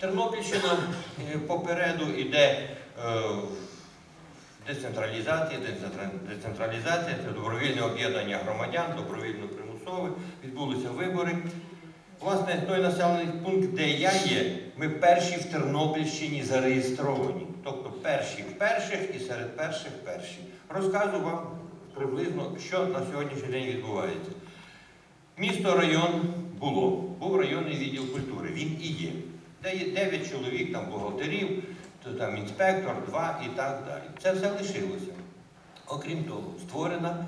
Тернопільщина е, попереду йде е, децентралізація, децентралізація, це добровільне об'єднання громадян, добровільно примусове, відбулися вибори. Власне, той населений пункт, де я є, ми перші в Тернопільщині зареєстровані. Тобто перші в перших і серед перших перші. Розказую вам приблизно, що на сьогоднішній день відбувається. Місто район було, був районний відділ культури, він і є. Де є 9 чоловік, там бухгалтерів, то там інспектор, два і так далі. Це все лишилося. Окрім того, створено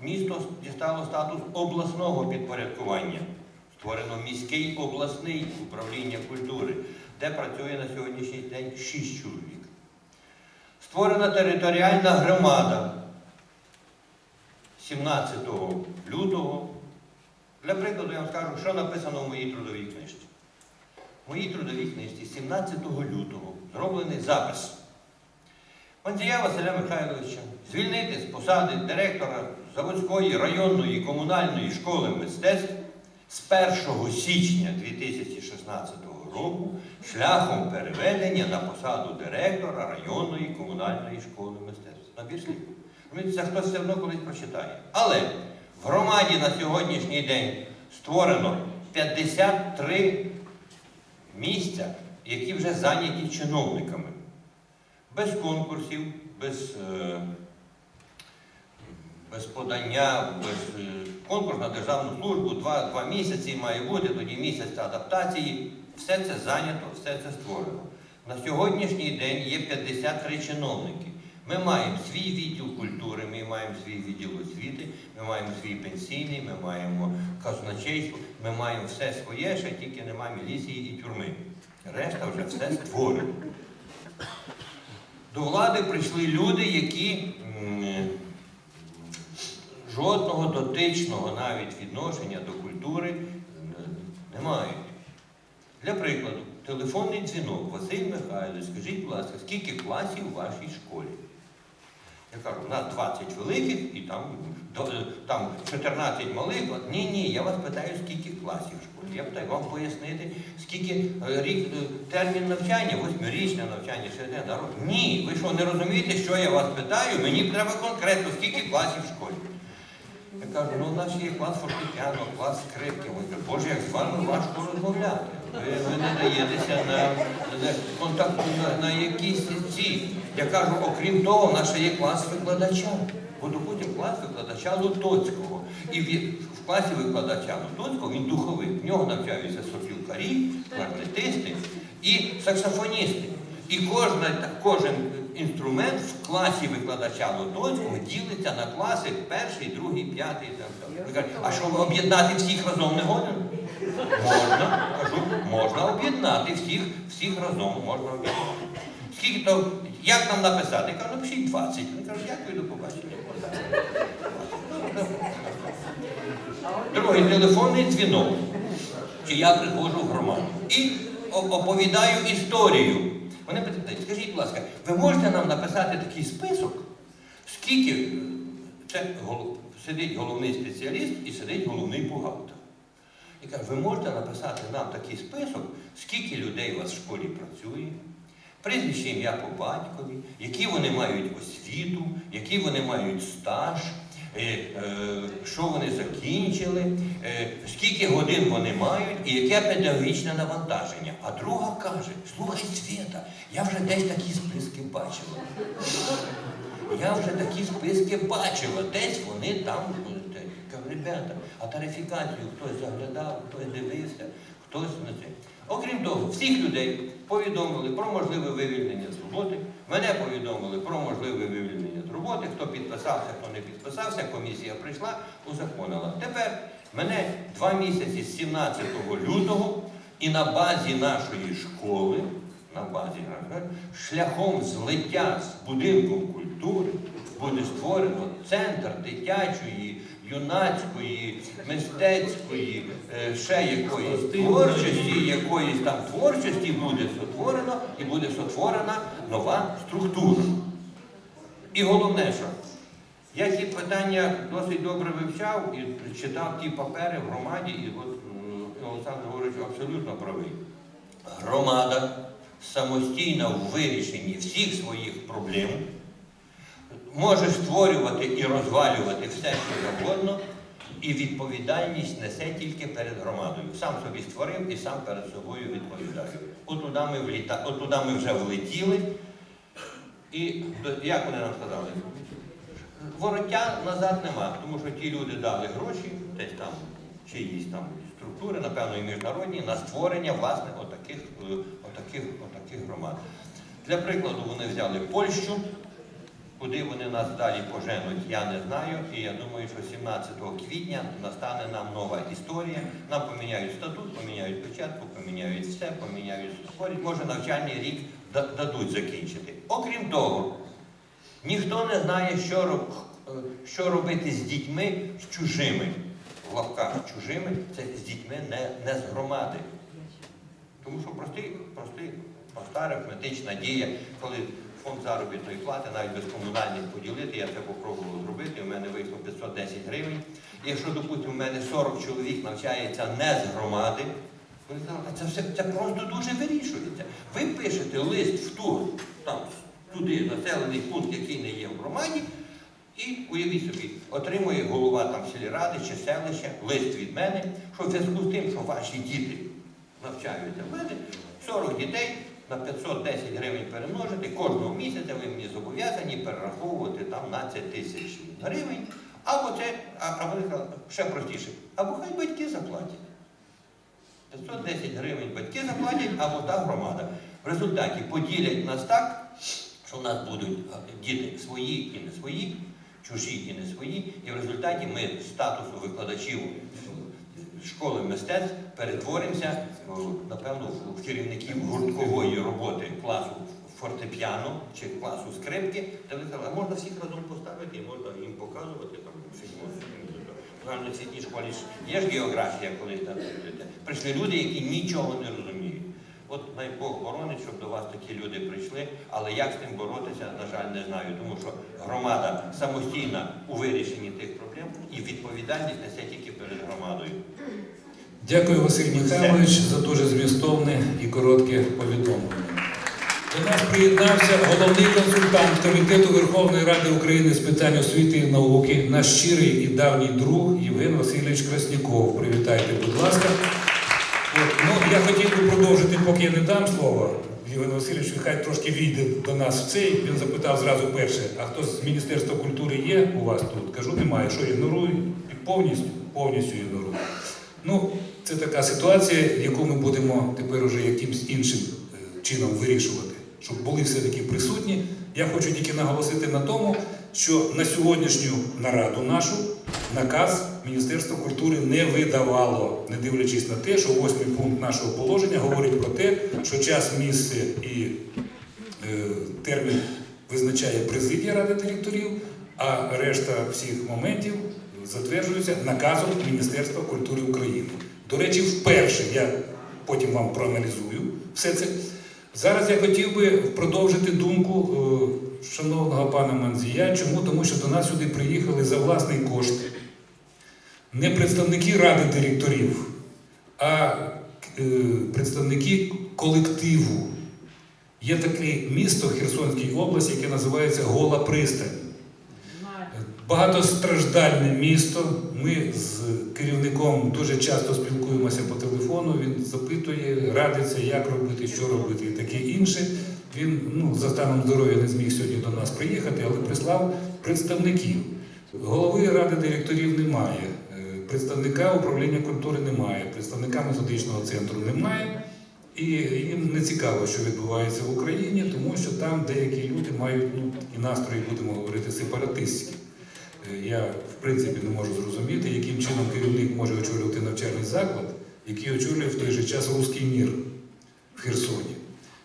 місто дістало статус обласного підпорядкування. Створено міський обласний управління культури, де працює на сьогоднішній день 6 чоловік. Створена територіальна громада 17 лютого. Для прикладу я вам скажу, що написано в моїй трудовій книжці. Моїй трудовій книжці 17 лютого зроблений запис. Мандія Василя Михайловича звільнити з посади директора Заводської районної комунальної школи мистецтв з 1 січня 2016 року шляхом переведення на посаду директора районної комунальної школи мистецтв. Набір слів. Це хтось все одно колись прочитає. Але в громаді на сьогоднішній день створено 53 місця, які вже зайняті чиновниками. Без конкурсів, без, е, без подання, без е, конкурс на державну службу, два, два місяці має бути, тоді місяць адаптації. Все це зайнято, все це створено. На сьогоднішній день є 53 чиновники. Ми маємо свій відділ культури, ми маємо свій відділ освіти, ми маємо свій пенсійний, ми маємо казначейство, ми маємо все своє, ще тільки немає міліції і тюрми. Решта вже все створено. До влади прийшли люди, які жодного дотичного навіть відношення до культури не мають. Для прикладу, телефонний дзвінок Василь Михайлович, скажіть, будь ласка, скільки класів у вашій школі? Я кажу, у нас 20 великих і там, е, там 14 малих. Ні, ні, я вас питаю, скільки класів в школі. Я питаю, вам пояснити, скільки е, рік, е, термін навчання, восьмирічне навчання, ще. Ні, ви що, не розумієте, що я вас питаю? Мені треба конкретно, скільки класів в школі. Я кажу, ну у нас є клас фортепіано, клас скрипки. Вони кажуть, Боже, як з вами важко розмовляти. Ви, ви не даєтеся на, на контакт на, на якісь ці. Я кажу, окрім того, в нас ще є клас викладача. Буду потім клас викладача Лутоцького. І в, класі викладача Лутоцького він духовик. В нього навчаються сопілкарі, кларнетисти і саксофоністи. І кожна, кожен інструмент в класі викладача Лотоцького ділиться на класи перший, другий, п'ятий. Там, там. А що об'єднати всіх разом не годен? Можна, кажу, можна об'єднати всіх, всіх разом можна об'єднати. Скільки то, як нам написати? Я кажу, напишіть 20. Вони кажуть, дякую, до побачення. Другий телефонний дзвінок. Чи я приходжу в громаду і оповідаю історію. Вони питають, скажіть, будь ласка, ви можете нам написати такий список, скільки е, це гол- сидить головний спеціаліст і сидить головний бухгалтер. І каже, ви можете написати нам такий список, скільки людей у вас в школі працює, прізвище ім'я по батькові, які вони мають освіту, який вони мають стаж, що вони закінчили, е, скільки годин вони мають і яке педагогічне навантаження. А друга каже, слухай, Свята, я вже десь такі списки бачила. Я вже такі списки бачила, десь вони там. е. Кажу, ребята, а тарифікацію хтось заглядав, хтось дивився, хтось на це. Окрім того, всіх людей повідомили про можливе вивільнення з роботи. Мене повідомили про можливе вивільнення роботи. Хто підписався, хто не підписався, комісія прийшла, узаконила. Тепер мене два місяці з 17 лютого і на базі нашої школи на базі шляхом злиття з будинком культури буде створено центр дитячої, юнацької, мистецької, е, ще якоїсь творчості, якоїсь там творчості буде сотворено і буде сотворена нова структура. І головне, що я ті питання досить добре вивчав і читав ті папери в громаді, і от Олександр Григорович абсолютно правий. громада самостійна в вирішенні всіх своїх проблем може створювати і розвалювати все, що завгодно, і відповідальність несе тільки перед громадою. Сам собі створив і сам перед собою відповідає. Отуди ми, вліта... Отуди ми вже влетіли. І як вони нам сказали? Вороття назад нема, тому що ті люди дали гроші, десь там чиїсь там структури, напевно, і міжнародні, на створення власне отаких, е, отаких, отаких громад. Для прикладу, вони взяли Польщу, куди вони нас далі поженуть, я не знаю. І я думаю, що 17 квітня настане нам нова історія. Нам поміняють статут, поміняють початку, поміняють все, поміняють. Може навчальний рік дадуть закінчити. Окрім того, ніхто не знає, що, е, що робити з дітьми з чужими. В лапках чужими це з дітьми не, не з громади. Тому що простий, простий, проста арифметична дія, коли фонд заробітної плати навіть без комунальних поділити, я це попробував зробити, у мене вийшло 510 гривень. Якщо, допустимо, у мене 40 чоловік навчається не з громади, сказали, «А це все це просто дуже вирішується. Ви пишете лист в ту, там, туди населений пункт, який не є в громаді, і уявіть собі, отримує голова там сільради чи селища лист від мене, що в зв'язку з тим, що ваші діти навчаються в мене, 40 дітей на 510 гривень перемножити, кожного місяця ви мені зобов'язані перераховувати там на це тисяч гривень, або це, а, а вони сказали, ще простіше, або хай батьки заплатять. 510 гривень батьки заплатять, або та громада. В результаті поділять нас так, що в нас будуть діти свої і не свої, чужі і не свої, і в результаті ми статусу викладачів школи мистецтв перетворимося, напевно, в керівників гурткової роботи класу фортепіано чи класу скрипки, сказали, можна всіх разом поставити і можна їм показувати там в загальноосвітній школі ж є ж географія, коли там будете. прийшли люди, які нічого не розуміють. От най Бог боронить, щоб до вас такі люди прийшли, але як з тим боротися, на жаль, не знаю, тому що громада самостійна у вирішенні тих проблем і відповідальність несе тільки перед громадою. Дякую, Василь Михайлович, за дуже змістовне і коротке повідомлення. До нас приєднався головний консультант Комітету Верховної Ради України з питань освіти і науки, наш щирий і давній друг Євген Васильович Красніков. Привітайте, будь ласка. От, ну, я хотів би продовжити, поки я не дам слово. Євген Васильович, хай трошки війде до нас в цей. Він запитав зразу перше, а хто з Міністерства культури є у вас тут? Кажу, немає. Що ігнорую? І повністю, повністю ігнорую. Ну, це така ситуація, яку ми будемо тепер уже якимсь іншим е, чином вирішувати, щоб були все-таки присутні. Я хочу тільки наголосити на тому, що на сьогоднішню нараду нашу наказ Міністерство культури не видавало, не дивлячись на те, що восьмий пункт нашого положення говорить про те, що час, місце і е, термін визначає президія Ради директорів, а решта всіх моментів затверджується наказом Міністерства культури України. До речі, вперше я потім вам проаналізую все це. Зараз я хотів би продовжити думку е, шановного пана Манзія. Чому? Тому що до нас сюди приїхали за власний кошт не представники ради директорів, а е, представники колективу. Є таке місто в Херсонській області, яке називається Гола Пристань. Багатостраждальне місто. Ми з керівником дуже часто спілкуємося по телефону. Він запитує, радиться, як робити, що робити і таке інше. Він ну, за станом здоров'я не зміг сьогодні до нас приїхати, але прислав представників. Голови ради директорів немає, е, представника управління культури немає, представника методичного центру немає. І їм не цікаво, що відбувається в Україні, тому що там деякі люди мають ну, і настрої, будемо говорити, сепаратистські. Я, в принципі, не можу зрозуміти, яким чином керівник може очолювати навчальний заклад, який очолює в той же час руський мір в Херсоні.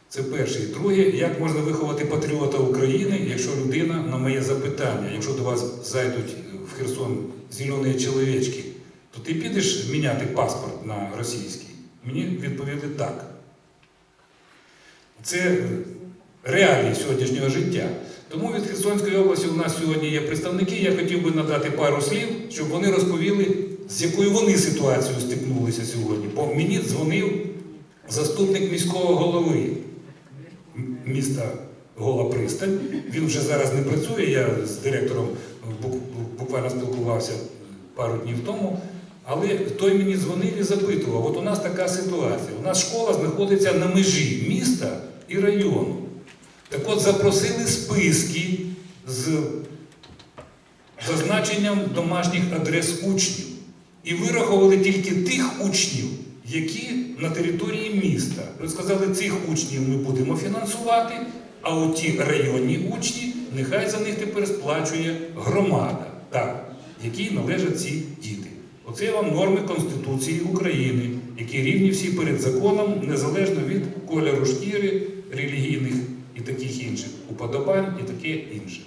Це перше. І друге, як можна виховати патріота України, якщо людина на моє запитання, якщо до вас зайдуть в Херсон зелені чоловічки, то ти підеш міняти паспорт на російський? Мені відповіли так. Це реалії сьогоднішнього життя. Тому від Херсонської області у нас сьогодні є представники. Я хотів би надати пару слів, щоб вони розповіли, з якою вони ситуацією стикнулися сьогодні. Бо мені дзвонив заступник міського голови міста Гола Пристань. Він вже зараз не працює. Я з директором буквально спілкувався пару днів тому. Але той мені дзвонив і запитував: от у нас така ситуація. У нас школа знаходиться на межі міста і району. Так от запросили списки з зазначенням домашніх адрес учнів і вирахували тільки тих учнів, які на території міста. Ви сказали, цих учнів ми будемо фінансувати, а от ті районні учні, нехай за них тепер сплачує громада, так, якій належать ці діти. Оце вам норми Конституції України, які рівні всі перед законом, незалежно від кольору шкіри, релігійних і таких інших уподобань і таке інше.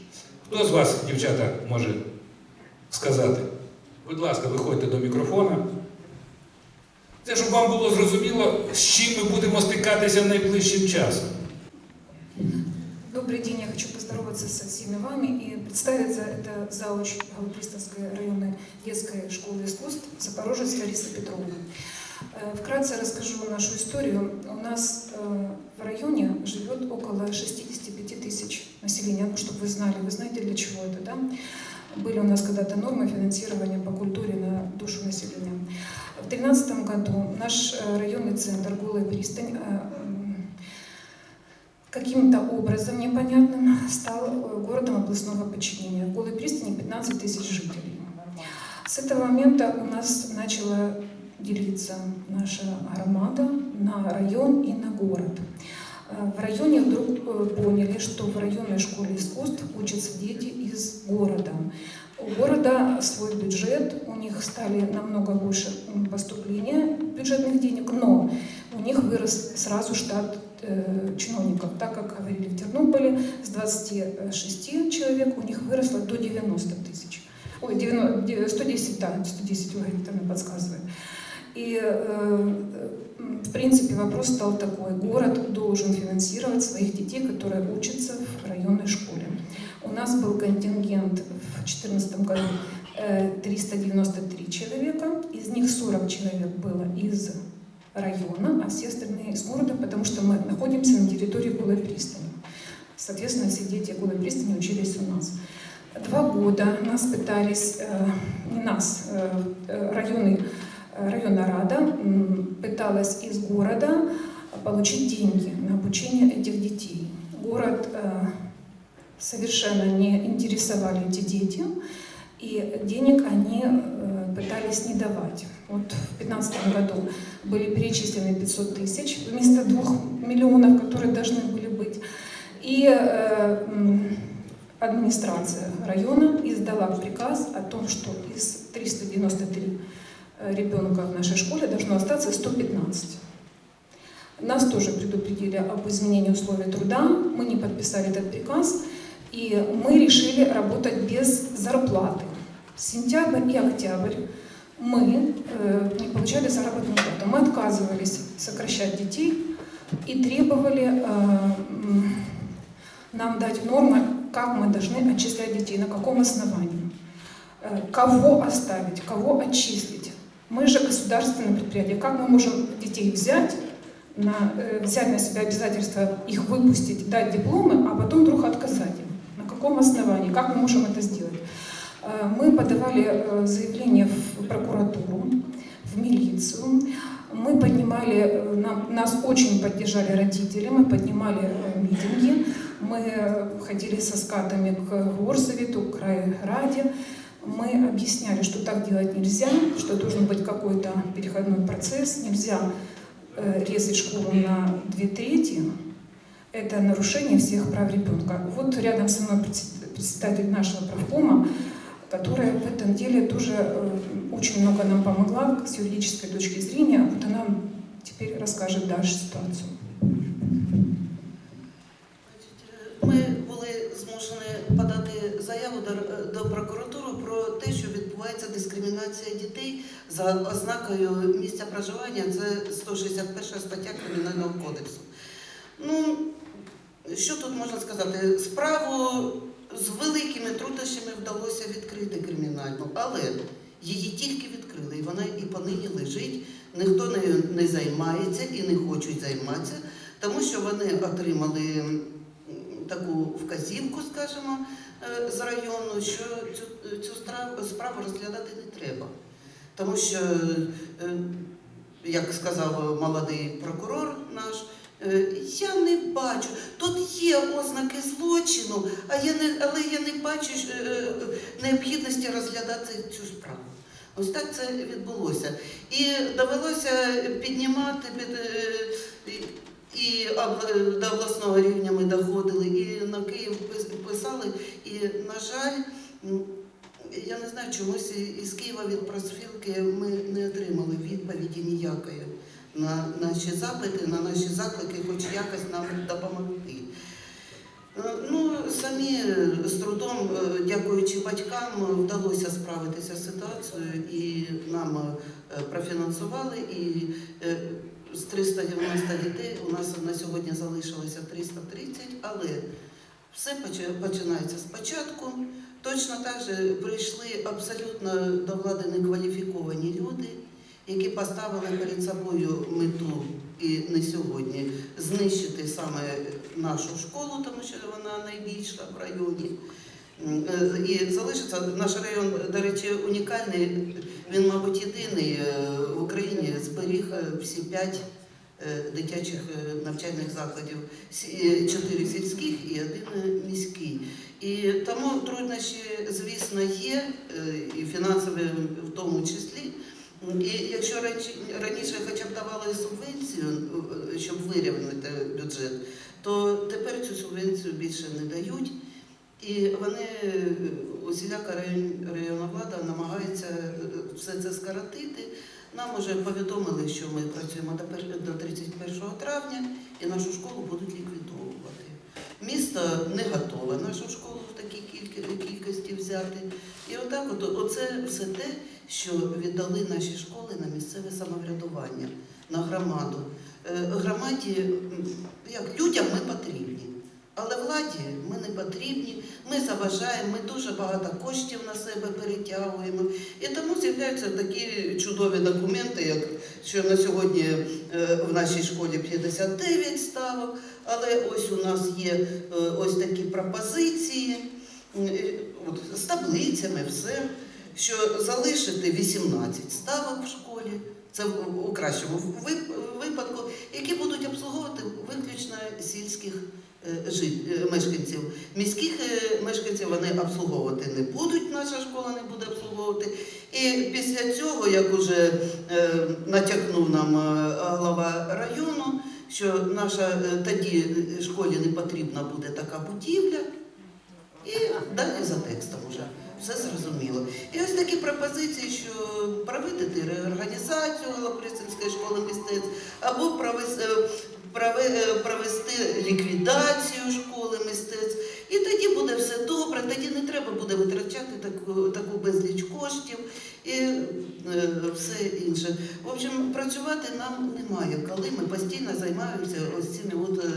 Хто з вас, дівчата, може сказати? Будь ласка, виходьте до мікрофона. Це щоб вам було зрозуміло, з чим ми будемо стикатися найближчим часом. Добрый день, я хочу поздороваться со всеми вами и представиться. Это зауч Голопристанской районной детской школы искусств Запорожец Лариса Петровна. Э, Вкратце расскажу нашу историю. У нас э, в районе живет около 65 тысяч населения, ну, чтобы вы знали. Вы знаете, для чего это, да? Были у нас когда-то нормы финансирования по культуре на душу населения. В 2013 году наш э, районный центр Голая пристань каким-то образом непонятным стал городом областного подчинения. В Голой пристани 15 тысяч жителей. С этого момента у нас начала делиться наша громада на район и на город. Э, В районе вдруг э, поняли, что в районной школе искусств учатся дети из города. У города свой бюджет, у них стали намного больше поступления бюджетных денег, но у них вырос сразу штат э, чиновников, так как говорили в Тернополе, с 26 человек у них выросло до 90 тысяч. Ой, 90, де- 110, да, 110, Ольга Викторовна подсказывает. И, э, м, в принципе, вопрос стал такой. Город должен финансировать своих детей, которые учатся в районной школе. У нас был контингент в 2014 году э, 393 человека, из них 40 человек было из района, а все остальные из города, потому что мы находимся на территории Голой пристани. Соответственно, все дети Голой пристани учились у нас. Два года нас пытались, э, не нас, э, э, районы, э, районная рада пыталась из города получить деньги на обучение этих детей. Город э, совершенно не интересовали эти дети, и денег они э, пытались не давать. Вот в 2015 году были перечислены 500 тысяч вместо 2 миллионов, которые должны были быть. И э, администрация района издала приказ о том, что из 393 э, ребенка в нашей школе должно остаться 115. Нас тоже предупредили об изменении условий труда, мы не подписали этот приказ, и мы решили работать без зарплаты. Сентябрь и октябрь мы э, не получали заработную плату. Мы отказывались сокращать детей и требовали э, нам дать нормы, как мы должны отчислять детей, на каком основании, Э, кого оставить, кого отчислить. Мы же государственное предприятие, как мы можем детей взять, на, э, взять на себя обязательство их выпустить, дать дипломы, а потом вдруг отказать им? На каком основании? Как мы можем это сделать? Э, Мы подавали э, заявление в прокуратуру, в милицию. Мы поднимали, э, нам, нас очень поддержали родители, мы поднимали митинги, мы ходили со скатами к горсовету, к райраде. Мы объясняли, что так делать нельзя, что должен быть какой-то переходной процесс, нельзя э, резать школу на две трети. Это нарушение всех прав ребенка. Вот рядом со мной предс- председатель нашего правкома, которая в этом деле тоже э, очень много нам помогла с юридической точки зрения. Вот она теперь расскажет дальше ситуацию. Ми були змушені подати заяву до прокуратури про те, що відбувається дискримінація дітей за ознакою місця проживання. Це 161 стаття Кримінального кодексу. Ну, що тут можна сказати? Справу з великими труднощами вдалося відкрити кримінальну, але її тільки відкрили, і вона і понині лежить ніхто нею не займається і не хочуть займатися, тому що вони отримали таку вказівку, скажімо, з району, що цю, цю справу розглядати не треба. Тому що, е, як сказав молодий прокурор наш, е, я не бачу. Тут є ознаки злочину, а я не, але я не бачу е, е, необхідності розглядати цю справу. Ось так це відбулося. І довелося піднімати під. е, і- до обласного рівня ми доходили, і на Київ писали. І, на жаль, я не знаю, чомусь із Києва від просфілки ми не отримали відповіді ніякої на наші запити, на наші заклики, хоч якось нам допомогти. Е, Ну, самі е, з трудом, е, дякуючи батькам, вдалося справитися з ситуацією і нам профінансували. І з 390 дітей у нас на сьогодні залишилося 330, але все починається спочатку. Точно так же прийшли абсолютно до влади некваліфіковані люди, які поставили перед собою мету і не сьогодні знищити саме нашу школу, тому що вона найбільша в районі. Е, І залишиться наш район, до речі, унікальний. Він, мабуть, єдиний е, в Україні зберіг е, всі п'ять дитячих е, навчальних закладів, е, чотири сільських і один е, міський. І тому труднощі, звісно, є, е, і фінансові в тому числі. І якщо раніше- хоча б давали субвенцію, е, щоб вирівняти бюджет, то тепер цю субвенцію більше не дають. І вони, е, усіляка район- районна влада намагається е, все це скоротити. Нам вже повідомили, що ми працюємо до 31 травня і нашу школу будуть ліквідовувати. Місто не готове нашу школу в такій кількості взяти. І отак, от, оце все те, що віддали наші школи на місцеве самоврядування, на громаду. Е, Громаді, як людям ми потрібні. Але владі ми не потрібні, ми заважаємо, ми дуже багато коштів на себе перетягуємо. І тому з'являються такі чудові документи, як що на сьогодні е, в нашій школі 59 ставок, але ось у нас є е, ось такі пропозиції з таблицями, все, що залишити 18 ставок в школі. Це в- кращому випадку, які будуть обслуговувати виключно сільських мешканців. Міських е, мешканців вони обслуговувати не будуть, наша школа не буде обслуговувати. І після цього, як уже е, натякнув нам е, голова району, що наша е, тоді школі не потрібна буде така будівля, і далі за текстом вже все зрозуміло. І ось такі пропозиції, що проводити реорганізацію Голоприсинської школи мистецтв або провести, прове- провести ліквідацію школи мистецтв. І тоді буде все добре, тоді не треба буде витрачати таку, таку безліч коштів і е, все інше. В общем, працювати нам немає, коли ми постійно займаємося ось цими от, е,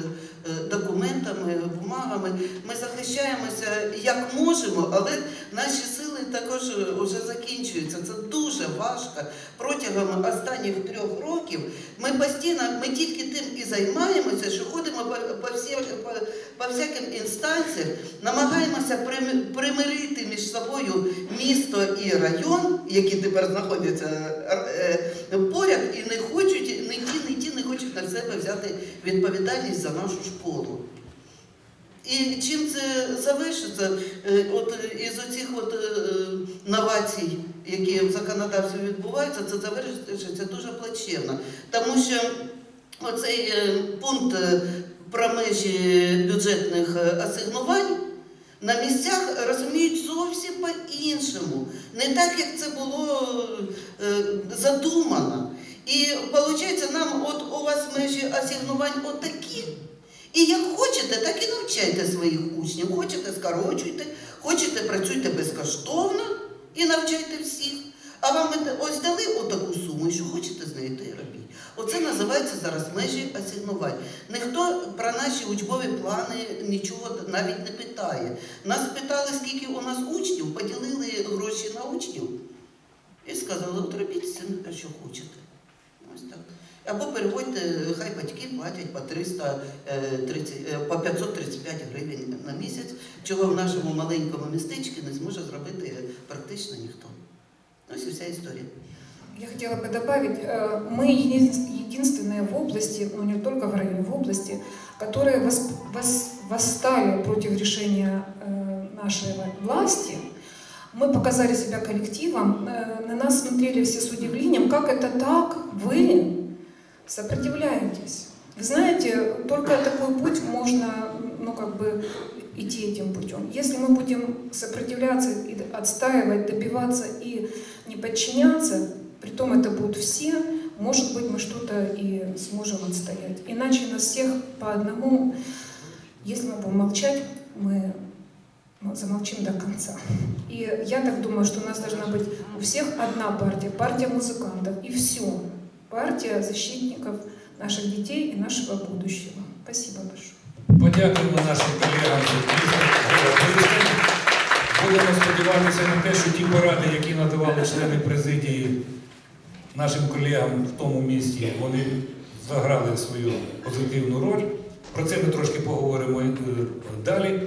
е, документами, бумагами. Ми захищаємося як можемо, але наші сили також вже закінчуються. Це дуже важко. Протягом останніх трьох років ми постійно, ми тільки тим і займаємося, що ходимо по, по, всі, по, по всяким інстанціям, намагаємося примирити між собою місто і район, які тепер знаходяться е, е, поряд, і не хочуть, не ті, не ті не хочуть на себе взяти відповідальність за нашу школу. І чим це завершиться? Е, От із оцих от новацій, які в законодавстві відбуваються, це завершиться дуже плачевно. Тому що оцей пункт про межі бюджетних асигнувань на місцях розуміють зовсім по-іншому, не так, як це було е, задумано. І виходить, нам от у вас межі асигнувань отакі. І як хочете, так і навчайте своїх учнів. Хочете, скорочуйте, хочете, працюйте безкоштовно і навчайте всіх. А вам ось дали отаку суму, що хочете з нею, то і робіть. Оце називається зараз межі асигнувань. Ніхто про наші учбові плани нічого навіть не питає. Нас питали, скільки у нас учнів, поділили гроші на учнів і сказали, от робіть з що хочете. Ось так. Або переводьте, хай батьки платять по 330, е, по 535 гривень на місяць, чого в нашому маленькому містечку не зможе зробити практично ніхто. Ось і вся історія. Я хотела бы добавить, э, мы еди- единственные в области, ну не только в районе, в области, которые вос- вос- восстали против решения э, нашей власти. Мы показали себя коллективом, э, на нас смотрели все с удивлением, как это так, вы сопротивляетесь. Вы знаете, только такой путь можно, ну как бы, идти этим путем. Если мы будем сопротивляться и отстаивать, добиваться и не подчиняться, притом это будут все, может быть, мы что-то и сможем отстоять. Иначе нас всех по одному, если мы будем молчать, мы ну, замолчим до конца. И я так думаю, что у нас должна быть у всех одна партия, партия музыкантов, и все. Партия защитников наших детей и нашего будущего. Спасибо большое. Подякуємо нашим колегам з міста Голови. Будемо сподіватися на те, що ті поради, які надавали члени президії нашим колегам в тому місті, вони заграли свою позитивну роль. Про це ми трошки поговоримо е, далі.